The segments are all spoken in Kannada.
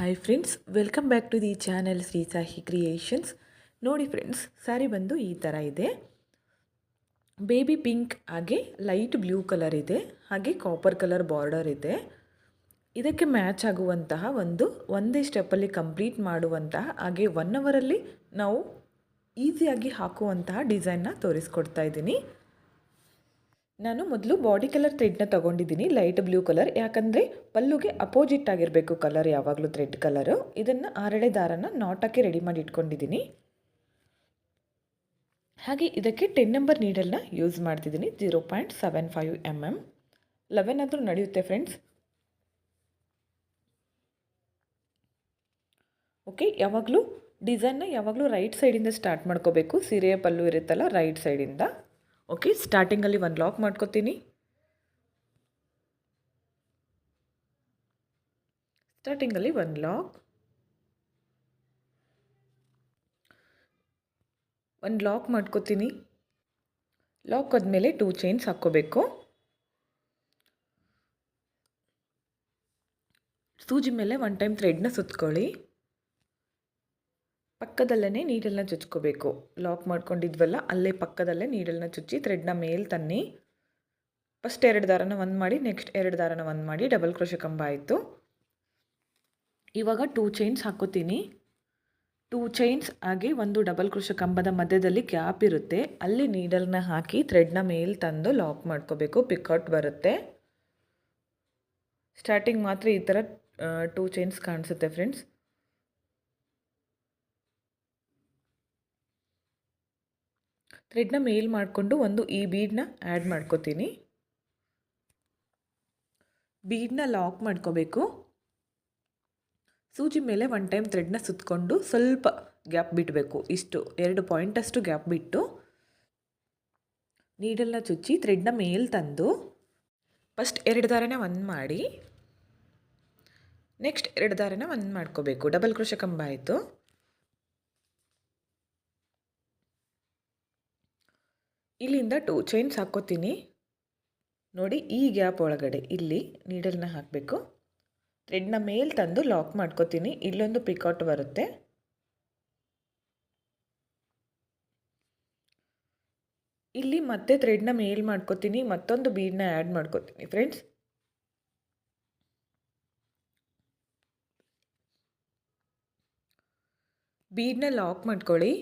Hi friends welcome back to the channel Shri Sahi creations ನೋಡಿ ಫ್ರೆಂಡ್ಸ್ ಸ್ಯಾರಿ ಬಂದು ಈ ಥರ ಇದೆ. ಬೇಬಿ ಪಿಂಕ್ ಹಾಗೆ ಲೈಟ್ ಬ್ಲೂ ಕಲರ್ ಇದೆ. ಹಾಗೆ ಕಾಪರ್ ಕಲರ್ ಬಾರ್ಡರ್ ಇದೆ. ಇದಕ್ಕೆ ಮ್ಯಾಚ್ ಆಗುವಂತಹ ಒಂದು, ಒಂದೇ ಸ್ಟೆಪ್ಪಲ್ಲಿ ಕಂಪ್ಲೀಟ್ ಮಾಡುವಂತಹ, ಹಾಗೆ ಒನ್ ಅವರಲ್ಲಿ ನಾವು ಈಸಿಯಾಗಿ ಹಾಕುವಂತಹ ಡಿಸೈನ್ನ ತೋರಿಸ್ಕೊಡ್ತಾ ಇದ್ದೀನಿ. ನಾನು ಮೊದಲು ಬಾಡಿ ಕಲರ್ ಥ್ರೆಡ್ನ ತೊಗೊಂಡಿದ್ದೀನಿ ಲೈಟ್ ಬ್ಲೂ ಕಲರ್ ಯಾಕಂದರೆ ಪಲ್ಲುಗೆ ಅಪೋಸಿಟ್ ಆಗಿರಬೇಕು ಕಲರ್ ಯಾವಾಗಲೂ ಥ್ರೆಡ್ ಕಲರು ಇದನ್ನು ಆರಳೆ ದಾರನ ನಾಟಕ್ಕೆ ರೆಡಿ ಮಾಡಿ ಇಟ್ಕೊಂಡಿದ್ದೀನಿ. ಹಾಗೆ ಇದಕ್ಕೆ ಟೆನ್ ನಂಬರ್ ನೀಡಲ್ನ ಯೂಸ್ ಮಾಡ್ತಿದ್ದೀನಿ zero point seven five M M eleven ಆದರೂ ನಡೆಯುತ್ತೆ ಫ್ರೆಂಡ್ಸ್ ಓಕೆ ಯಾವಾಗಲೂ ಡಿಸೈನ್ನ ಯಾವಾಗಲೂ ರೈಟ್ ಸೈಡಿಂದ ಸ್ಟಾರ್ಟ್ ಮಾಡ್ಕೋಬೇಕು. ಸೀರೆಯ ಪಲ್ಲು ಇರುತ್ತಲ್ಲ ರೈಟ್ ಸೈಡಿಂದ ಓಕೆ ಸ್ಟಾರ್ಟಿಂಗಲ್ಲಿ ಒಂದು ಲಾಕ್ ಮಾಡ್ಕೋತೀನಿ. ಸ್ಟಾರ್ಟಿಂಗಲ್ಲಿ ಒಂದು ಲಾಕ್ ಒಂದು ಲಾಕ್ ಮಾಡ್ಕೋತೀನಿ. ಲಾಕ್ ಆದಮೇಲೆ ಟೂ ಚೈನ್ಸ್ ಹಾಕ್ಕೋಬೇಕು. ಸೂಜಿ ಮೇಲೆ ಒನ್ ಟೈಮ್ ಥ್ರೆಡ್ನ ಸುತ್ಕೊಳ್ಳಿ. ಪಕ್ಕದಲ್ಲೇ ನೀಡಲ್ನ ಚುಚ್ಕೋಬೇಕು. ಲಾಕ್ ಮಾಡ್ಕೊಂಡಿದ್ವಲ್ಲ, ಅಲ್ಲೇ ಪಕ್ಕದಲ್ಲೇ ನೀಡಲ್ನ ಚುಚ್ಚಿ ಥ್ರೆಡ್ನ ಮೇಲೆ ತನ್ನಿ. ಫಸ್ಟ್ ಎರಡು ದಾರನ ಒಂದು ಮಾಡಿ ನೆಕ್ಸ್ಟ್ ಎರಡು ದಾರನ ಒಂದು ಮಾಡಿ ಡಬಲ್ ಕ್ರೋಶ ಕಂಬ ಆಯಿತು. ಇವಾಗ ಟೂ ಚೈನ್ಸ್ ಹಾಕೋತೀನಿ. ಟೂ ಚೈನ್ಸ್ ಹಾಗೆ ಒಂದು ಡಬಲ್ ಕ್ರೋಶ ಕಂಬದ ಮಧ್ಯದಲ್ಲಿ ಗ್ಯಾಪ್ ಇರುತ್ತೆ. ಅಲ್ಲಿ ನೀಡಲ್ನ ಹಾಕಿ ಥ್ರೆಡ್ನ ಮೇಲೆ ತಂದು ಲಾಕ್ ಮಾಡ್ಕೋಬೇಕು ಪಿಕೌಟ್ ಬರುತ್ತೆ. ಸ್ಟಾರ್ಟಿಂಗ್ ಮಾತ್ರ ಈ ಥರ ಟೂ ಚೈನ್ಸ್ ಕಾಣಿಸುತ್ತೆ ಫ್ರೆಂಡ್ಸ್ ಥ್ರೆಡ್ನ ಮೇಲ್ ಮಾಡಿಕೊಂಡು ಒಂದು ಈ ಬೀಡನ್ನ ಆ್ಯಡ್ ಮಾಡ್ಕೋತೀನಿ. ಬೀಡನ್ನ ಲಾಕ್ ಮಾಡ್ಕೋಬೇಕು. ಸೂಜಿ ಮೇಲೆ ಒನ್ ಟೈಮ್ ಥ್ರೆಡ್ನ ಸುತ್ತಕೊಂಡು ಸ್ವಲ್ಪ ಗ್ಯಾಪ್ ಬಿಡಬೇಕು. ಇಷ್ಟು, ಎರಡು ಪಾಯಿಂಟಷ್ಟು ಗ್ಯಾಪ್ ಬಿಟ್ಟು ನೀಡಲ್ನ ಚುಚ್ಚಿ ಥ್ರೆಡ್ನ ಮೇಲ್ ತಂದು ಫಸ್ಟ್ ಎರಡು ದಾರನ ಒಂದು ಮಾಡಿ. ನೆಕ್ಸ್ಟ್ ಎರಡು ದಾರನ ಒಂದು ಮಾಡ್ಕೋಬೇಕು. ಡಬಲ್ ಕೃಷಿ ಕಂಬ ಆಯಿತು. ಇಲ್ಲಿಂದ ಟೂ ಚೈನ್ಸ್ ಹಾಕ್ಕೋತೀನಿ. ನೋಡಿ, ಈ ಗ್ಯಾಪ್ ಒಳಗಡೆ ಇಲ್ಲಿ ನೀಡಲ್ನ ಹಾಕಬೇಕು. ಥ್ರೆಡ್ನ ಮೇಲೆ ತಂದು ಲಾಕ್ ಮಾಡ್ಕೋತೀನಿ. ಇಲ್ಲೊಂದು ಪಿಕೌಟ್ ಬರುತ್ತೆ. ಇಲ್ಲಿ ಮತ್ತೆ ಥ್ರೆಡ್ನ ಮೇಲ್ ಮಾಡ್ಕೋತೀನಿ. ಮತ್ತೊಂದು ಬೀಡನ್ನ ಆ್ಯಡ್ ಮಾಡ್ಕೋತೀನಿ ಫ್ರೆಂಡ್ಸ್ ಬೀಡನ್ನ ಲಾಕ್ ಮಾಡ್ಕೊಳ್ಳಿ.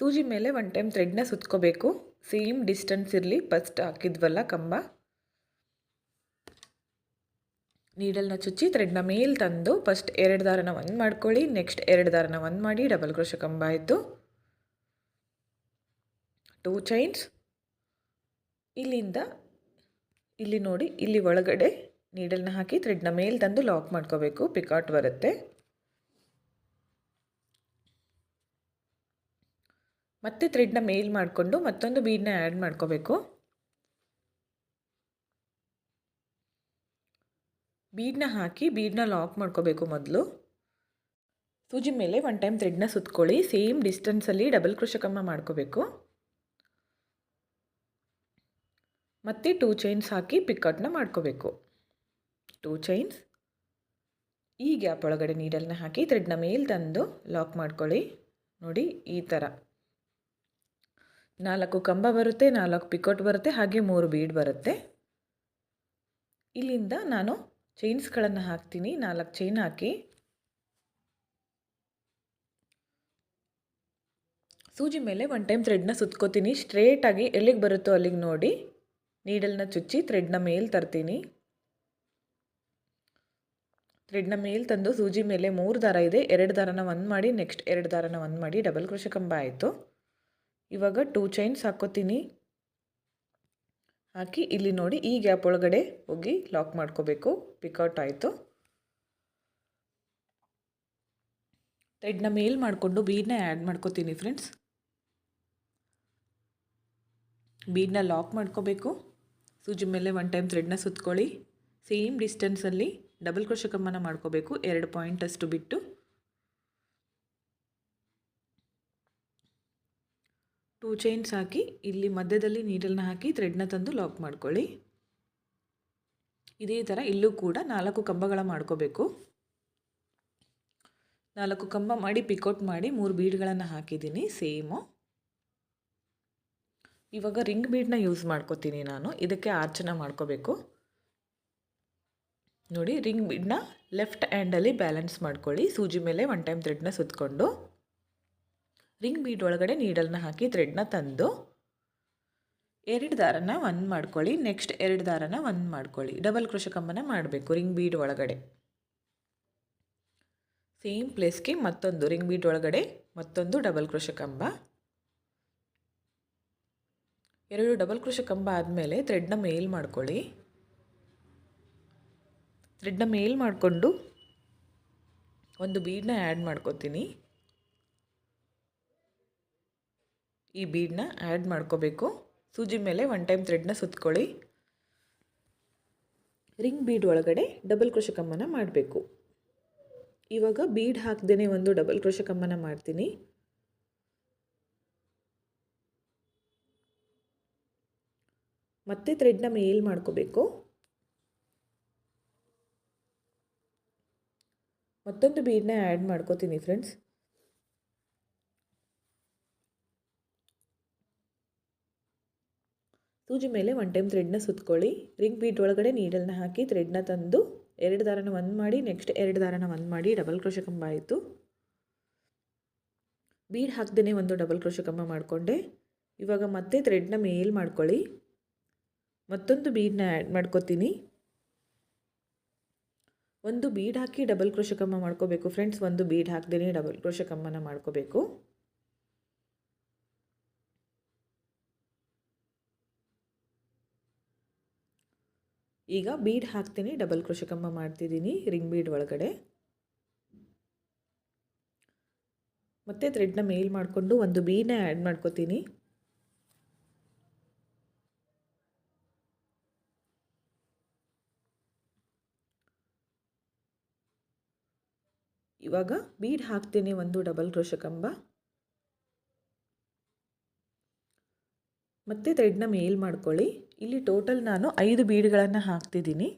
ಸೂಜಿ ಮೇಲೆ ಒನ್ ಟೈಮ್ ಥ್ರೆಡ್ನ ಸುತ್ಕೋಬೇಕು. ಸೇಮ್ ಡಿಸ್ಟೆನ್ಸ್ ಇರಲಿ ಫಸ್ಟ್ ಹಾಕಿದ್ವಲ್ಲ ಕಂಬ. ನೀಡಲ್ನ ಚುಚ್ಚಿ ಥ್ರೆಡ್ನ ಮೇಲೆ ತಂದು ಫಸ್ಟ್ ಎರಡು ದಾರನ ಒಂದು ಮಾಡ್ಕೊಳ್ಳಿ ನೆಕ್ಸ್ಟ್ ಎರಡು ದಾರನ ಒಂದು ಮಾಡಿ ಡಬಲ್ ಕ್ರೋಶ ಕಂಬ ಆಯಿತು. ಟೂ ಚೈನ್ಸ್ ಇಲ್ಲಿಂದ, ಇಲ್ಲಿ ನೋಡಿ, ಇಲ್ಲಿ ಒಳಗಡೆ ನೀಡಲ್ನ ಹಾಕಿ ಥ್ರೆಡ್ನ ಮೇಲೆ ತಂದು ಲಾಕ್ ಮಾಡ್ಕೋಬೇಕು ಪಿಕಾಟ್ ಬರುತ್ತೆ. ಮತ್ತೆ ಥ್ರೆಡ್ನ ಮೇಲ್ ಮಾಡಿಕೊಂಡು ಮತ್ತೊಂದು ಬೀಡನ್ನ ಆ್ಯಡ್ ಮಾಡ್ಕೋಬೇಕು. ಬೀಡನ್ನ ಹಾಕಿ ಬೀಡನ್ನ ಲಾಕ್ ಮಾಡ್ಕೋಬೇಕು ಮೊದಲು. ಸೂಜಿ ಮೇಲೆ ಒನ್ ಟೈಮ್ ಥ್ರೆಡ್ನ ಸುತ್ಕೊಳ್ಳಿ ಸೇಮ್ ಡಿಸ್ಟೆನ್ಸಲ್ಲಿ ಡಬಲ್ ಕೃಷಕಮ್ಮ ಮಾಡ್ಕೋಬೇಕು. ಮತ್ತೆ ಟೂ ಚೈನ್ಸ್ ಹಾಕಿ ಪಿಕೌಟ್ನ ಮಾಡ್ಕೋಬೇಕು. ಟೂ ಚೈನ್ಸ್ ಈ ಗ್ಯಾಪ್ ಒಳಗಡೆ ನೀಡಲ್ನ ಹಾಕಿ ಥ್ರೆಡ್ನ ಮೇಲೆ ತಂದು ಲಾಕ್ ಮಾಡ್ಕೊಳ್ಳಿ. ನೋಡಿ, ಈ ಥರ ನಾಲ್ಕು ಕಂಬ ಬರುತ್ತೆ, ನಾಲ್ಕು ಪಿಕೋಟ್ ಬರುತ್ತೆ, ಹಾಗೆ ಮೂರು ಬೀಡ್ ಬರುತ್ತೆ. ಇಲ್ಲಿಂದ ನಾನು ಚೈನ್ಸ್ಗಳನ್ನು ಹಾಕ್ತೀನಿ. ನಾಲ್ಕು ಚೈನ್ ಹಾಕಿ. ಸೂಜಿ ಮೇಲೆ ಒನ್ ಟೈಮ್ ಥ್ರೆಡ್ನ ಸುತ್ಕೋತೀನಿ. ಸ್ಟ್ರೇಟಾಗಿ ಎಲ್ಲಿಗೆ ಬರುತ್ತೋ ಅಲ್ಲಿಗೆ ನೋಡಿ. ನೀಡಲ್ನ ಚುಚ್ಚಿ ಥ್ರೆಡ್ನ ಮೇಲೆ ತರ್ತೀನಿ. ಥ್ರೆಡ್ನ ಮೇಲೆ ತಂದು ಸೂಜಿ ಮೇಲೆ ಮೂರು ದಾರ ಇದೆ. ಎರಡು ದಾರನ ಒಂದು ಮಾಡಿ, ನೆಕ್ಸ್ಟ್ ಎರಡು ದಾರನ ಒಂದು ಮಾಡಿ ಡಬಲ್ ಕೃಷಿ ಕಂಬ ಆಯಿತು. ಇವಾಗ ಟೂ ಚೈನ್ಸ್ ಹಾಕೋತೀನಿ ಹಾಕಿ ಇಲ್ಲಿ ನೋಡಿ ಈ ಗ್ಯಾಪ್ ಒಳಗಡೆ ಹೋಗಿ ಲಾಕ್ ಮಾಡ್ಕೋಬೇಕು. ಪಿಕೌಟ್ ಆಯಿತು. ಥ್ರೆಡ್ನ ಮೇಲ್ ಮಾಡಿಕೊಂಡು ಬೀಡನ್ನ ಆ್ಯಡ್ ಮಾಡ್ಕೋತೀನಿ ಫ್ರೆಂಡ್ಸ್ ಬೀಡನ್ನ ಲಾಕ್ ಮಾಡ್ಕೋಬೇಕು. ಸೂಜಿ ಮೇಲೆ ಒನ್ ಟೈಮ್ ಥ್ರೆಡ್ನ ಸುತ್ಕೊಳ್ಳಿ. ಸೇಮ್ ಡಿಸ್ಟೆನ್ಸಲ್ಲಿ ಡಬಲ್ ಕ್ರೋಶಕಮ್ಮನ ಮಾಡ್ಕೋಬೇಕು. ಎರಡು ಪಾಯಿಂಟಷ್ಟು ಬಿಟ್ಟು. ಟೂ ಚೈನ್ಸ್ ಹಾಕಿ, ಇಲ್ಲಿ ಮಧ್ಯದಲ್ಲಿ ನೀಡಲ್ನ ಹಾಕಿ ಥ್ರೆಡ್ನ ತಂದು ಲಾಕ್ ಮಾಡ್ಕೊಳ್ಳಿ. ಇದೇ ಥರ ಇಲ್ಲೂ ಕೂಡ ನಾಲ್ಕು ಕಂಬಗಳ ಮಾಡ್ಕೋಬೇಕು. ನಾಲ್ಕು ಕಂಬ ಮಾಡಿ ಪಿಕೌಟ್ ಮಾಡಿ, ಮೂರು ಬೀಡ್ಗಳನ್ನು ಹಾಕಿದ್ದೀನಿ ಸೇಮು ಇವಾಗ ರಿಂಗ್ ಬೀಡ್ನ ಯೂಸ್ ಮಾಡ್ಕೋತೀನಿ ನಾನು, ಇದಕ್ಕೆ ಆರ್ಚನ ಮಾಡ್ಕೋಬೇಕು. ನೋಡಿ ರಿಂಗ್ ಬೀಡ್ನ ಲೆಫ್ಟ್ ಹ್ಯಾಂಡಲ್ಲಿ ಬ್ಯಾಲೆನ್ಸ್ ಮಾಡ್ಕೊಳ್ಳಿ, ಸೂಜಿ ಮೇಲೆ ಒನ್ ಟೈಮ್ ಥ್ರೆಡ್ನ ಸುತ್ತಕೊಂಡು ರಿಂಗ್ ಬೀಡ್ ಒಳಗಡೆ ನೀಡಲ್ನ ಹಾಕಿ ಥ್ರೆಡ್ನ ತಂದು ಎರಡು ದಾರನ ಒಂದು ಮಾಡ್ಕೊಳ್ಳಿ. ನೆಕ್ಸ್ಟ್ ಎರಡು ದಾರನ ಒಂದು ಮಾಡ್ಕೊಳ್ಳಿ. ಡಬಲ್ ಕೃಷಿ ಕಂಬನ ಮಾಡಬೇಕು ರಿಂಗ್ ಬೀಡ್ ಒಳಗಡೆ. ಸೇಮ್ ಪ್ಲೇಸ್ಗೆ ಮತ್ತೊಂದು ರಿಂಗ್ ಬೀಡ್ ಒಳಗಡೆ ಮತ್ತೊಂದು ಡಬಲ್ ಕೃಷಿ ಕಂಬ ಎರಡು ಡಬಲ್ ಕೃಷಿ ಕಂಬ ಆದಮೇಲೆ ಥ್ರೆಡ್ನ ಮೇಲ್ ಮಾಡ್ಕೊಳ್ಳಿ. ಥ್ರೆಡ್ನ ಮೇಲ್ ಮಾಡಿಕೊಂಡು ಒಂದು ಬೀಡನ್ನ ಆ್ಯಡ್ ಮಾಡ್ಕೊತೀನಿ. ಈ ಬೀಡನ್ನ ಆ್ಯಡ್ ಮಾಡ್ಕೋಬೇಕು. ಸೂಜಿ ಮೇಲೆ ಒನ್ ಟೈಮ್ ಥ್ರೆಡ್ನ ಸುತ್ಕೊಳ್ಳಿ. ರಿಂಗ್ ಬೀಡ್ ಒಳಗಡೆ ಡಬಲ್ ಕೃಷಕಮ್ಮನ ಮಾಡಬೇಕು. ಇವಾಗ ಬೀಡ್ ಹಾಕ್ದೇ ಒಂದು ಡಬಲ್ ಕೃಷಕಮ್ಮನ ಮಾಡ್ತೀನಿ. ಮತ್ತೆ ಥ್ರೆಡ್ನ ಮೇಲ್ ಮಾಡ್ಕೋಬೇಕು. ಮತ್ತೊಂದು ಬೀಡನ್ನ ಆ್ಯಡ್ ಮಾಡ್ಕೋತೀನಿ ಫ್ರೆಂಡ್ಸ್ ಸೂಜಿ ಮೇಲೆ ಒನ್ ಟೈಮ್ ಥ್ರೆಡ್ನ ಸುತ್ಕೊಳ್ಳಿ. ರಿಂಗ್ ಬೀಟ್ ಒಳಗಡೆ ನೀಡಲ್ನ ಹಾಕಿ ಥ್ರೆಡ್ನ ತಂದು ಎರಡು ದಾರನ ಒಂದು ಮಾಡಿ ನೆಕ್ಸ್ಟ್ ಎರಡು ದಾರನ ಒಂದು ಮಾಡಿ ಡಬಲ್ ಕ್ರೋಶ ಕಂಬ ಆಯಿತು. ಬೀಡ್ ಹಾಕ್ದೇ ಒಂದು ಡಬಲ್ ಕ್ರೋಶ ಕಂಬ ಮಾಡಿಕೊಂಡೆ. ಇವಾಗ ಮತ್ತೆ ಥ್ರೆಡ್ನ ಮೇಲ್ ಮಾಡ್ಕೊಳ್ಳಿ. ಮತ್ತೊಂದು ಬೀಡನ್ನ ಆ್ಯಡ್ ಮಾಡ್ಕೋತೀನಿ. ಒಂದು ಬೀಡ್ ಹಾಕಿ ಡಬಲ್ ಕ್ರೋಶ ಕಂಬ ಮಾಡ್ಕೋಬೇಕು. ಫ್ರೆಂಡ್ಸ್ ಒಂದು ಬೀಡ್ ಹಾಕ್ದೇ ಡಬಲ್ ಕ್ರೋಶ ಕಂಬನ ಮಾಡ್ಕೋಬೇಕು. ಈಗ ಬೀಡ್ ಹಾಕ್ತೀನಿ, ಡಬಲ್ ಕೃಷಿಕಂಬ ಕಂಬ ಮಾಡ್ತಿದ್ದೀನಿ, ರಿಂಗ್ ಬೀಡ್ ಒಳಗಡೆ. ಮತ್ತು ಥ್ರೆಡ್ನ ಮೇಲ್ ಮಾಡಿಕೊಂಡು ಒಂದು ಬೀಡನ್ನ ಆ್ಯಡ್ ಮಾಡ್ಕೋತೀನಿ. ಇವಾಗ ಬೀಡ್ ಹಾಕ್ತೀನಿ ಒಂದು ಡಬಲ್ ಕ್ರೋಶ ಮತ್ತು ಥ್ರೆಡ್ನ ಮೇಲ್ ಮಾಡ್ಕೊಳ್ಳಿ. ಇಲ್ಲಿ ಟೋಟಲ್ ನಾನು ಐದು ಬೀಡ್ಗಳನ್ನು ಹಾಕ್ತಿದ್ದೀನಿ.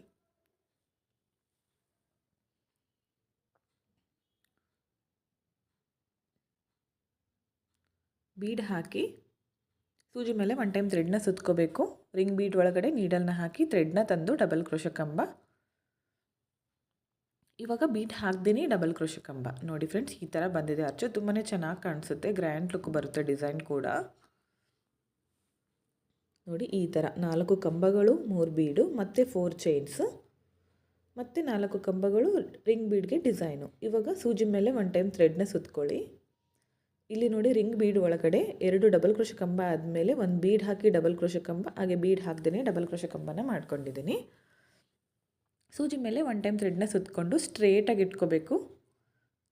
ಬೀಡ್ ಹಾಕಿ, ಸೂಜಿ ಮೇಲೆ ಒನ್ ಟೈಮ್ ಥ್ರೆಡ್ನ ಸುತ್ಕೋಬೇಕು. ರಿಂಗ್ ಬೀಡ್ ಒಳಗಡೆ ನೀಡಲ್ನ ಹಾಕಿ ಥ್ರೆಡ್ನ ತಂದು ಡಬಲ್ ಕ್ರೋಶ ಕಂಬ. ಇವಾಗ ಬೀಟ್ ಹಾಕ್ದೇನೆ ಡಬಲ್ ಕ್ರೋಶ ನೋಡಿ ಫ್ರೆಂಡ್ಸ್ ಈ ಥರ ಬಂದಿದೆ. ಅರ್ಚು ತುಂಬಾ ಚೆನ್ನಾಗಿ ಕಾಣಿಸುತ್ತೆ. ಗ್ರ್ಯಾಂಡ್ ಲುಕ್ ಬರುತ್ತೆ ಡಿಸೈನ್ ಕೂಡ. ನೋಡಿ, ಈ ಥರ ನಾಲ್ಕು ಕಂಬಗಳು, ಮೂರು ಬೀಡು, ಮತ್ತು ಫೋರ್ ಚೈನ್ಸ್ ಮತ್ತು ನಾಲ್ಕು ಕಂಬಗಳು ರಿಂಗ್ ಬೀಡ್ಗೆ ಡಿಸೈನು ಇವಾಗ ಸೂಜಿ ಮೇಲೆ ಒನ್ ಟೈಮ್ ಥ್ರೆಡ್ನ ಸುತ್ಕೊಳ್ಳಿ. ಇಲ್ಲಿ ನೋಡಿ ರಿಂಗ್ ಬೀಡ್ ಒಳಗಡೆ ಎರಡು ಡಬಲ್ ಕ್ರೋಶ ಕಂಬ ಆದಮೇಲೆ ಒಂದು ಬೀಡ್ ಹಾಕಿ ಡಬಲ್ ಕ್ರೋಶ ಕಂಬ, ಹಾಗೆ ಬೀಡ್ ಹಾಕ್ದೇ ಡಬಲ್ ಕ್ರೋಶ ಕಂಬನ ಮಾಡ್ಕೊಂಡಿದ್ದೀನಿ. ಸೂಜಿ ಮೇಲೆ ಒನ್ ಟೈಮ್ ಥ್ರೆಡ್ನ ಸುತ್ತಕೊಂಡು ಸ್ಟ್ರೇಟಾಗಿ ಇಟ್ಕೋಬೇಕು.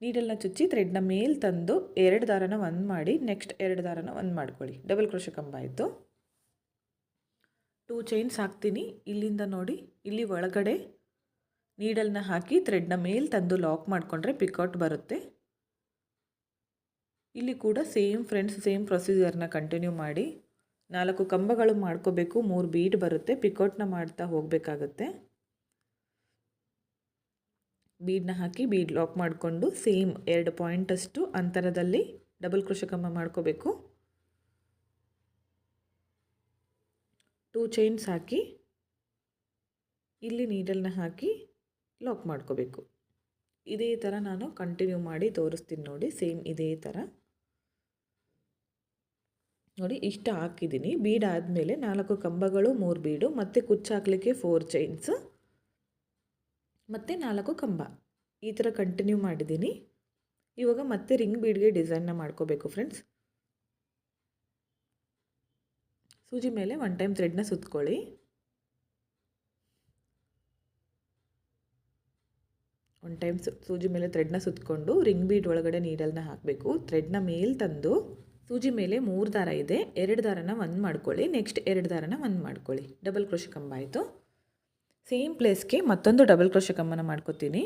ನೀಡಲ್ನ ಚುಚ್ಚಿ ಥ್ರೆಡ್ನ ಮೇಲೆ ತಂದು ಎರಡು ದಾರನ ಒಂದು ಮಾಡಿ ನೆಕ್ಸ್ಟ್ ಎರಡು ದಾರನ ಒಂದು ಮಾಡ್ಕೊಳ್ಳಿ. ಡಬಲ್ ಕ್ರೋಶ ಕಂಬ ಆಯಿತು. ಟೂ ಚೈನ್ಸ್ ಹಾಕ್ತೀನಿ. ಇಲ್ಲಿಂದ ನೋಡಿ, ಇಲ್ಲಿ ಒಳಗಡೆ ನೀಡಲ್ನ ಹಾಕಿ ಥ್ರೆಡ್ನ ಮೇಲೆ ತಂದು ಲಾಕ್ ಮಾಡಿಕೊಂಡ್ರೆ ಪಿಕೌಟ್ ಬರುತ್ತೆ. ಇಲ್ಲಿ ಕೂಡ ಸೇಮ್ ಫ್ರೆಂಡ್ಸ್ ಸೇಮ್ ಪ್ರೊಸೀಜರ್ನ ಕಂಟಿನ್ಯೂ ಮಾಡಿ. ನಾಲ್ಕು ಕಂಬಗಳು ಮಾಡ್ಕೋಬೇಕು, ಮೂರು ಬೀಡ್ ಬರುತ್ತೆ ಪಿಕೌಟ್ನ ಮಾಡ್ತಾ ಹೋಗಬೇಕಾಗತ್ತೆ. ಬೀಡ್ನ ಹಾಕಿ ಬೀಡ್ ಲಾಕ್ ಮಾಡಿಕೊಂಡು ಸೇಮ್ ಎರಡು ಪಾಯಿಂಟಷ್ಟು ಅಂತರದಲ್ಲಿ ಡಬಲ್ ಕೃಷಕಮ್ಮ ಮಾಡ್ಕೋಬೇಕು. ಟೂ ಚೈನ್ಸ್ ಹಾಕಿ, ಇಲ್ಲಿ ನೀಡಲ್ನ ಹಾಕಿ ಲಾಕ್ ಮಾಡ್ಕೋಬೇಕು. ಇದೇ ಥರ ನಾನು ಕಂಟಿನ್ಯೂ ಮಾಡಿ ತೋರಿಸ್ತೀನಿ ನೋಡಿ ಸೇಮ್ ಇದೇ ಥರ ನೋಡಿ, ಇಷ್ಟ ಹಾಕಿದ್ದೀನಿ. ಬೀಡ್ ಆದಮೇಲೆ ನಾಲ್ಕು ಕಂಬಗಳು, ಮೂರು ಬೀಡು ಮತ್ತು ಕುಚ್ಚು ಹಾಕಲಿಕ್ಕೆ ಫೋರ್ ಚೈನ್ಸ್ ಮತ್ತು ನಾಲ್ಕು ಕಂಬ. ಈ ಥರ ಕಂಟಿನ್ಯೂ ಮಾಡಿದ್ದೀನಿ. ಇವಾಗ ಮತ್ತೆ ರಿಂಗ್ ಬೀಡ್ಗೆ ಡಿಸೈನ್ನ ಮಾಡ್ಕೋಬೇಕು ಫ್ರೆಂಡ್ಸ್ ಸೂಜಿ ಮೇಲೆ ಒನ್ ಟೈಮ್ ಥ್ರೆಡ್ನ ಸುತ್ಕೊಳ್ಳಿ. ಒನ್ ಟೈಮ್ ಸೂಜಿ ಮೇಲೆ ಥ್ರೆಡ್ನ ಸುತ್ತಕೊಂಡು ರಿಂಗ್ ಬೀಡ್ ಒಳಗಡೆ ನೀಡಲ್ನ ಹಾಕಬೇಕು. ಥ್ರೆಡ್ನ ಮೇಲೆ ತಂದು ಸೂಜಿ ಮೇಲೆ ಮೂರು ದಾರ ಇದೆ. ಎರಡು ದಾರನ ಒಂದು ಮಾಡ್ಕೊಳ್ಳಿ. ನೆಕ್ಸ್ಟ್ ಎರಡು ದಾರನ ಒಂದು ಮಾಡ್ಕೊಳ್ಳಿ. ಡಬಲ್ ಕ್ರೋಶ ಕಂಬ ಆಯಿತು. ಸೇಮ್ ಪ್ಲೇಸ್ಗೆ ಮತ್ತೊಂದು ಡಬಲ್ ಕ್ರೋಶ ಕಂಬನ ಮಾಡ್ಕೋತೀನಿ.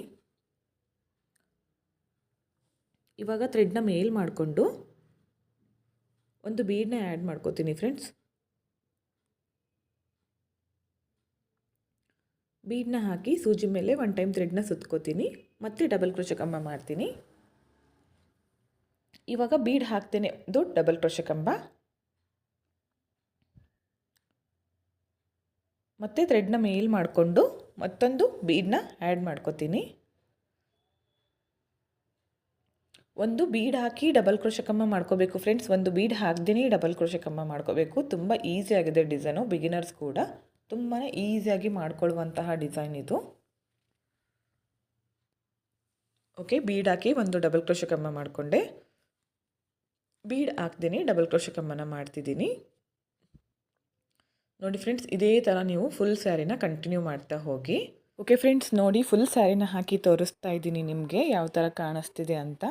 ಇವಾಗ ಥ್ರೆಡ್ನ ಮೇಲ್ ಮಾಡಿಕೊಂಡು ಒಂದು ಬೀಡನ್ನ ಆ್ಯಡ್ ಮಾಡ್ಕೋತೀನಿ ಫ್ರೆಂಡ್ಸ್ ಬೀಡನ್ನ ಹಾಕಿ ಸೂಜಿ ಮೇಲೆ ಒನ್ ಟೈಮ್ ಥ್ರೆಡ್ನ ಸುತ್ಕೋತೀನಿ. ಮತ್ತೆ ಡಬಲ್ ಕ್ರೋಶ ಕಂಬ ಮಾಡ್ತೀನಿ. ಇವಾಗ ಬೀಡ್ ಹಾಕ್ತೇನೆ ದೊಡ್ಡ ಡಬಲ್ ಕ್ರೋಶ ಕಂಬ. ಮತ್ತು ಥ್ರೆಡ್ನ ಮೇಲ್ ಮಾಡಿಕೊಂಡು ಮತ್ತೊಂದು ಬೀಡನ್ನ ಆ್ಯಡ್ ಮಾಡ್ಕೋತೀನಿ. ಒಂದು ಬೀಡ್ ಹಾಕಿ ಡಬಲ್ ಕ್ರೋಶ ಕಂಬ ಮಾಡ್ಕೋಬೇಕು ಫ್ರೆಂಡ್ಸ್ ಒಂದು ಬೀಡ್ ಹಾಕ್ದೇ ಡಬಲ್ ಕ್ರೋಶ ಕಂಬ ಮಾಡ್ಕೋಬೇಕು. ತುಂಬ ಈಸಿ ಆಗಿದೆ ಡಿಸೈನು ಬಿಗಿನರ್ಸ್ ಕೂಡ. ತುಂಬಾ ಈಸಿಯಾಗಿ ಮಾಡ್ಕೊಳ್ಳುವಂತಹ ಡಿಸೈನ್ ಇದು. ಓಕೆ, ಬೀಡ್ ಹಾಕಿ ಒಂದು ಡಬಲ್ ಕ್ರೋಶ ಕಮ್ಮ ಮಾಡಿಕೊಂಡೆ. ಬೀಡ್ ಹಾಕ್ತೀನಿ ಡಬಲ್ ಕ್ರೋಶ ಕಮ್ಮನ ಮಾಡ್ತಿದ್ದೀನಿ. ನೋಡಿ ಫ್ರೆಂಡ್ಸ್, ಇದೇ ಥರ ನೀವು ಫುಲ್ ಸ್ಯಾರಿನ ಕಂಟಿನ್ಯೂ ಮಾಡ್ತಾ ಹೋಗಿ. ಓಕೆ ಫ್ರೆಂಡ್ಸ್, ನೋಡಿ ಫುಲ್ ಸ್ಯಾರಿನ ಹಾಕಿ ತೋರಿಸ್ತಾ ಇದ್ದೀನಿ ನಿಮಗೆ ಯಾವ ಥರ ಕಾಣಿಸ್ತಿದೆ ಅಂತ.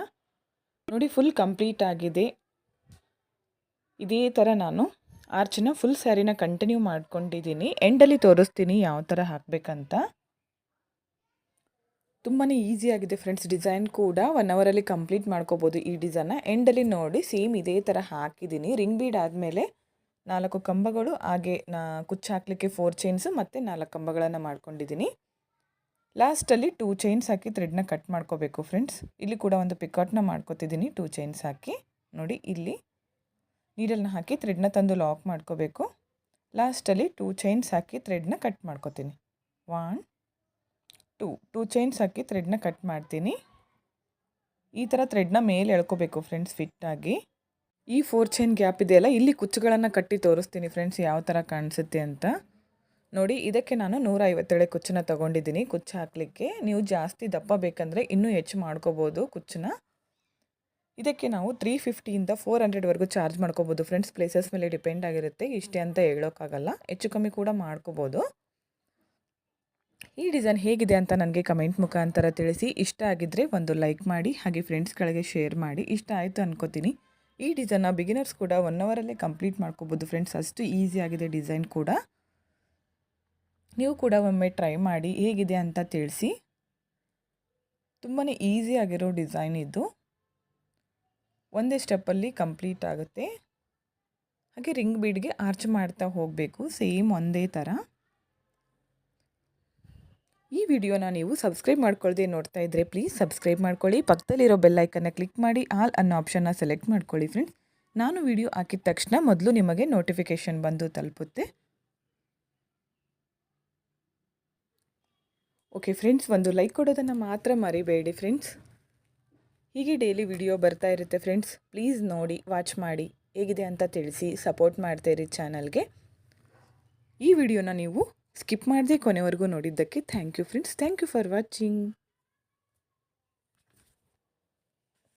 ನೋಡಿ, ಫುಲ್ ಕಂಪ್ಲೀಟ್ ಆಗಿದೆ. ಇದೇ ಥರ ನಾನು ಆರ್ಚನ್ನ ಫುಲ್ ಸ್ಯಾರಿನ ಕಂಟಿನ್ಯೂ ಮಾಡ್ಕೊಂಡಿದ್ದೀನಿ ಎಂಡಲ್ಲಿ ತೋರಿಸ್ತೀನಿ ಯಾವ ಥರ ಹಾಕಬೇಕಂತ. ತುಂಬಾ ಈಸಿಯಾಗಿದೆ ಫ್ರೆಂಡ್ಸ್ ಡಿಸೈನ್ ಕೂಡ ಒನ್ ಅವರಲ್ಲಿ ಕಂಪ್ಲೀಟ್ ಮಾಡ್ಕೋಬೋದು ಈ ಡಿಸೈನ್ನ ಎಂಡಲ್ಲಿ ನೋಡಿ ಸೇಮ್ ಇದೇ ಥರ ಹಾಕಿದ್ದೀನಿ ರಿಂಗ್ ಬೀಡ್ ಆದಮೇಲೆ ನಾಲ್ಕು ಕಂಬಗಳು, ಹಾಗೆ ನಾ ಕುಚ್ಚು ಹಾಕಲಿಕ್ಕೆ ಫೋರ್ ಚೈನ್ಸು ಮತ್ತು ನಾಲ್ಕು ಕಂಬಗಳನ್ನು ಮಾಡ್ಕೊಂಡಿದ್ದೀನಿ ಲಾಸ್ಟಲ್ಲಿ ಟೂ ಚೈನ್ಸ್ ಹಾಕಿ ಥ್ರೆಡ್ನ ಕಟ್ ಮಾಡ್ಕೋಬೇಕು ಫ್ರೆಂಡ್ಸ್ ಇಲ್ಲಿ ಕೂಡ ಒಂದು ಪಿಕಾಟ್ನ ಮಾಡ್ಕೋತಿದ್ದೀನಿ ಟೂ ಚೈನ್ಸ್ ಹಾಕಿ. ನೋಡಿ ಇಲ್ಲಿ. ನೀಡಲ್ನ ಹಾಕಿ ಥ್ರೆಡ್ನ ತಂದು ಲಾಕ್ ಮಾಡ್ಕೋಬೇಕು. ಲಾಸ್ಟಲ್ಲಿ ಟೂ ಚೈನ್ಸ್ ಹಾಕಿ ಥ್ರೆಡ್ನ ಕಟ್ ಮಾಡ್ಕೋತೀನಿ. ಒನ್ ಟೂ ಟೂ ಚೈನ್ಸ್ ಹಾಕಿ ಥ್ರೆಡ್ನ ಕಟ್ ಮಾಡ್ತೀನಿ. ಈ ಥರ ಥ್ರೆಡ್ನ ಮೇಲೆ ಎಳ್ಕೋಬೇಕು ಫ್ರೆಂಡ್ಸ್ ಫಿಟ್ಟಾಗಿ ಈ ಫೋರ್ ಚೈನ್ ಗ್ಯಾಪ್ ಇದೆಯಲ್ಲ, ಇಲ್ಲಿ ಕುಚ್ಚುಗಳನ್ನು ಕಟ್ಟಿ ತೋರಿಸ್ತೀನಿ ಫ್ರೆಂಡ್ಸ್ ಯಾವ ಥರ ಕಾಣಿಸುತ್ತೆ ಅಂತ. ನೋಡಿ, ಇದಕ್ಕೆ ನಾನು ನೂರ ಐವತ್ತೇಳೆ ಕುಚ್ಚನ್ನ ತೊಗೊಂಡಿದ್ದೀನಿ ಕುಚ್ಚು ಹಾಕಲಿಕ್ಕೆ. ನೀವು ಜಾಸ್ತಿ ದಪ್ಪ ಬೇಕಂದರೆ ಇನ್ನೂ ಹೆಚ್ಚು ಮಾಡ್ಕೋಬೋದು ಕುಚ್ಚನ್ನ. ಇದಕ್ಕೆ ನಾವು ತ್ರೀ ಫಿಫ್ಟಿಯಿಂದ ಫೋರ್ ಹಂಡ್ರೆಡ್ವರೆಗೂ ಚಾರ್ಜ್ ಮಾಡ್ಕೋಬೋದು. ಫ್ರೆಂಡ್ಸ್ ಪ್ಲೇಸಸ್ ಮೇಲೆ ಡಿಪೆಂಡ್ ಆಗಿರುತ್ತೆ. ಇಷ್ಟೇ ಅಂತ ಹೇಳೋಕ್ಕಾಗಲ್ಲ. ಹೆಚ್ಚು ಕಮ್ಮಿ ಕೂಡ ಮಾಡ್ಕೋಬೋದು. ಈ ಡಿಸೈನ್ ಹೇಗಿದೆ ಅಂತ ನನಗೆ ಕಮೆಂಟ್ ಮುಖಾಂತರ ತಿಳಿಸಿ. ಇಷ್ಟ ಆಗಿದ್ದರೆ ಒಂದು ಲೈಕ್ ಮಾಡಿ, ಹಾಗೆ ಫ್ರೆಂಡ್ಸ್ಗಳಿಗೆ ಶೇರ್ ಮಾಡಿ. ಇಷ್ಟ ಆಯಿತು ಅನ್ಕೋತೀನಿ. ಈ ಡಿಸೈನ್ನ ಬಿಗಿನರ್ಸ್ ಕೂಡ ಒನ್ ಅವರಲ್ಲೇ ಕಂಪ್ಲೀಟ್ ಮಾಡ್ಕೋಬೋದು ಫ್ರೆಂಡ್ಸ್ ಅಷ್ಟು ಈಸಿ ಆಗಿದೆ ಡಿಸೈನ್ ಕೂಡ. ನೀವು ಕೂಡ ಒಮ್ಮೆ ಟ್ರೈ ಮಾಡಿ, ಹೇಗಿದೆ ಅಂತ ತಿಳಿಸಿ. ತುಂಬಾ ಆಗಿರೋ ಡಿಸೈನ್ ಇದು. ಒಂದೇ ಸ್ಟೆಪ್ಪಲ್ಲಿ ಕಂಪ್ಲೀಟ್ ಆಗುತ್ತೆ. ಹಾಗೆ ರಿಂಗ್ ಬೀಡ್ಗೆ ಆರ್ಚ್ ಮಾಡ್ತಾ ಹೋಗಬೇಕು, ಸೇಮ್ ಒಂದೇ ಥರ. ಈ ವಿಡಿಯೋನ ನೀವು ಸಬ್ಸ್ಕ್ರೈಬ್ ಮಾಡ್ಕೊಳ್ಳದೆ ನೋಡ್ತಾ ಇದ್ದರೆ ಪ್ಲೀಸ್ ಸಬ್ಸ್ಕ್ರೈಬ್ ಮಾಡ್ಕೊಳ್ಳಿ. ಪಕ್ಕದಲ್ಲಿರೋ ಬೆಲ್ಲೈಕನ್ನ ಕ್ಲಿಕ್ ಮಾಡಿ, ಆಲ್ ಅನ್ನೋ ಆಪ್ಷನ್ನ ಸೆಲೆಕ್ಟ್ ಮಾಡ್ಕೊಳ್ಳಿ ಫ್ರೆಂಡ್ಸ್. ನಾನು ವಿಡಿಯೋ ಹಾಕಿದ ತಕ್ಷಣ ಮೊದಲು ನಿಮಗೆ ನೋಟಿಫಿಕೇಷನ್ ಬಂದು ತಲುಪುತ್ತೆ. ಓಕೆ ಫ್ರೆಂಡ್ಸ್, ಒಂದು ಲೈಕ್ ಕೊಡೋದನ್ನು ಮಾತ್ರ ಮರಿಬೇಡಿ ಫ್ರೆಂಡ್ಸ್. ಹೀಗೆ ಡೈಲಿ ವಿಡಿಯೋ ಬರ್ತಾ ಇರುತ್ತೆ ಫ್ರೆಂಡ್ಸ್ ಪ್ಲೀಸ್ ನೋಡಿ ವಾಚ್ ಮಾಡಿ. ಹೇಗಿದೆ ಅಂತ ತಿಳಿಸಿ ಸಪೋರ್ಟ್ ಮಾಡ್ತಾಯಿರಿ ಚಾನಲ್ಗೆ ಈ ವಿಡಿಯೋನ ನೀವು ಸ್ಕಿಪ್ ಮಾಡದೆ ಕೊನೆವರೆಗೂ ನೋಡಿದ್ದಕ್ಕೆ thank you friends thank you for watching